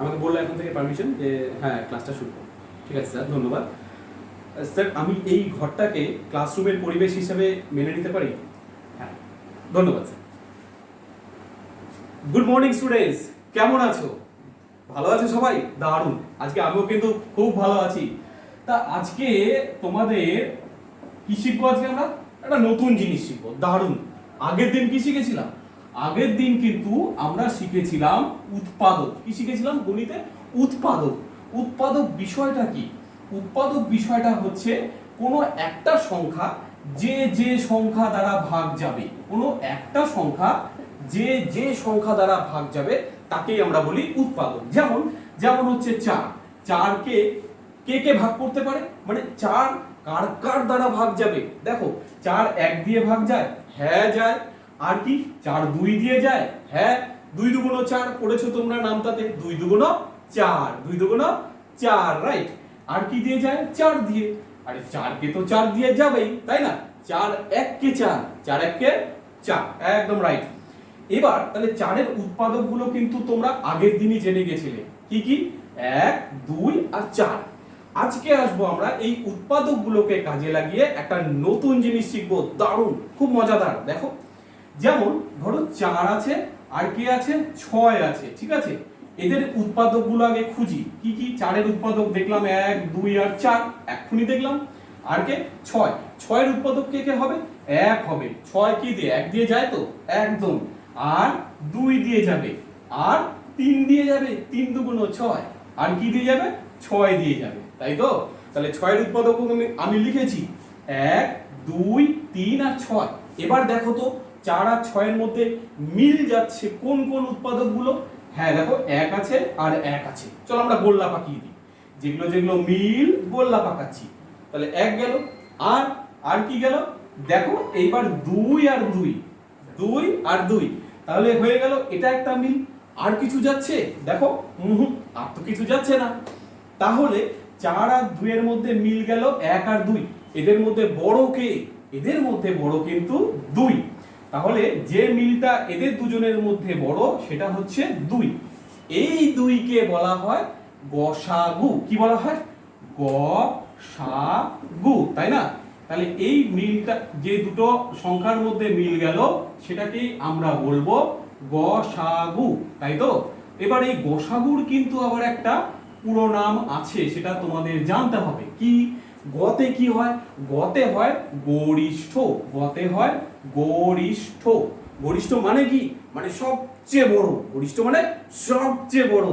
আমাকে বলল এখন থেকে পারমিশন যে হ্যাঁ ক্লাসটা শুরু ঠিক আছে, স্যার, ধন্যবাদ। স্যার, আমি এই ঘরটাকে ক্লাসরুমের পরিবেশ হিসেবে মেনে নিতে পারি? হ্যাঁ ধন্যবাদ, স্যার। গুড মর্নিং স্টুডেন্টস কেমন আছো? ভালো আছো সবাই? দারুণ। আজকে আমিও কিন্তু খুব ভালো আছি। তা আজকে তোমাদের কি শিখব আজকে আমরা? একটা নতুন জিনিস শিখব। দারুণ। আগের দিন কি শিখেছিলাম? আগের দিন কিন্তু আমরা শিখেছিলাম উৎপাদক। কি শিখেছিলাম গণিতে? উৎপাদক। উৎপাদক বিষয়টা কি? উৎপাদক বিষয়টা হচ্ছে কোনো একটা সংখ্যা যে যে সংখ্যা দ্বারা ভাগ যাবে। কোনো একটা সংখ্যা যে যে সংখ্যা দ্বারা ভাগ যাবে, তাকেই আমরা বলি উৎপাদক। যেমন যেমন হচ্ছে চার। চারকে কে কে ভাগ করতে পারে? মানে চার কার কার দ্বারা ভাগ যাবে? দেখো, চার এক দিয়ে ভাগ যায় হ্যাঁ যায় আর কি? চার দুই দিয়ে যায়। হ্যাঁ দুই দুগুণ চার পড়েছো তোমরা নামটাতে। দুই দুগুণ চার, দুই দুগুণ চার রাইট আর কি দিয়ে যায়? চার দিয়ে। আরে চারকে তো চার দিয়ে যাবেই, তাই না? চার এককে চার চার এককে চার, একদম রাইট এবার তাহলে চারের উৎপাদকগুলো কিন্তু তোমরা আগের দিনই জেনে গেছিলে। কি কি? এক, দুই আর চার। আজকে আসব আমরা এই উৎপাদক গুলোকে কাজে লাগিয়ে একটা নতুন জিনিস শিখব। দারুণ! খুব মজাদার। দেখো। যেমন ধরো চার আছে, আর কে আছে? ছয় আছে, ঠিক আছে? এদের উৎপাদকগুলো আগে খুঁজি। কি কি? চারের উৎপাদক দেখলাম এক, দুই, আর চার। এক্ষুনি দেখলাম। আর কে? ছয়। ছয়ের উৎপাদক কে কে হবে? এক হবে। ছয় কি দিয়ে? এক দিয়ে যায় তো? একদম। আর দুই দিয়ে যাবে। আর তিন দিয়ে যাবে? তিন দুগুণ ছয়। আর কি দিয়ে যাবে? ছয় দিয়ে যাবে। তাই তো? তাহলে ছয়ের উৎপাদক আমি আমি লিখেছি। এক, দুই, তিন, আর ছয়। এবার দেখো তো চার আর ছয়ের মধ্যে মিল যাচ্ছে কোন কোন উৎপাদকগুলো হ্যাঁ দেখো, এক আছে আর এক আছে। চলো আমরা গোল্লা পাকিয়ে দিই? যেগুলো যেগুলো মিল গোল্লা পাকাচ্ছি তাহলে এক গেল, আর আর কি গেল? দেখো, এইবার দুই আর দুই। দুই আর দুই। তাহলে হয়ে গেল, এটা একটা মিল। আর কিছু যাচ্ছে? দেখো, হুম আর তো কিছু যাচ্ছে না। তাহলে চার আর দুইয়ের মধ্যে মিল গেল, এক আর দুই। এদের মধ্যে বড় কে? এদের মধ্যে বড় কিন্তু দুই। তাহলে যে মিলটা এদের দুজনের মধ্যে বড়, সেটা হচ্ছে দুই। এই দুইকে বলা হয় গসাগু। কি বলা হয়? গ সা গু তাই না? তাহলে এই মিলটা, যে দুটো সংখ্যার মধ্যে মিল গেল, সেটাকেই আমরা বলব গসাগু, তাই তো? এবার এই গসাগুর কিন্তু আবার একটা পুরো নাম আছে, সেটা তোমাদের জানতে হবে। কি? গতে কি হয়? গতে হয় গরিষ্ঠ। গতে হয় গরিষ্ঠ। গরিষ্ঠ মানে কি? মানে সবচেয়ে বড়। গরিষ্ঠ মানে সবচেয়ে বড়।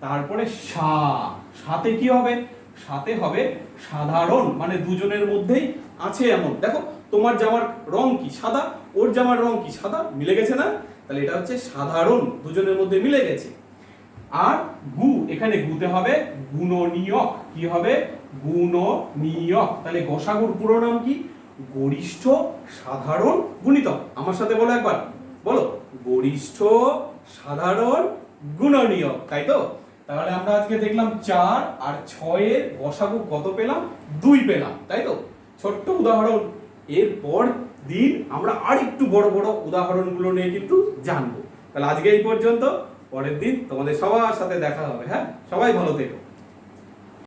তারপরে সা। সাথে কি হবে? সাথে হবে সাধারণ। মানে দুজনের মধ্যেই আছে এমন। দেখো, তোমার জামার রং কি? সাদা, ওর জামার রং কি? সাদা। মিলে গেছে না? তাহলে এটা হচ্ছে সাধারণ। দুজনের মধ্যে মিলে গেছে। আর গু, এখানে গুতে হবে গুণনীয়ক। কি হবে? গুণনীয়ক। তাহলে গসাগুর পুরো নাম কি? গরিষ্ঠ, সাধারণ, গুণিতক। আমার সাথে বলো একবার। বলো। গরিষ্ঠ, সাধারণ, গুণনীয়ক। তাই তো? তাহলে আমরা আজকে দেখলাম চার আর ছয়ের গসাগু কত পেলাম? দুই পেলাম। তাই তো? ছোট্ট উদাহরণ। এরপর দিন আমরা আর একটু বড় বড় উদাহরণগুলো নিয়ে কিন্তু জানব। তাহলে আজকে এই পর্যন্ত। পরের দিন তোমাদের সবার সাথে দেখা হবে হ্যাঁ? সবাই ভালো থেকো।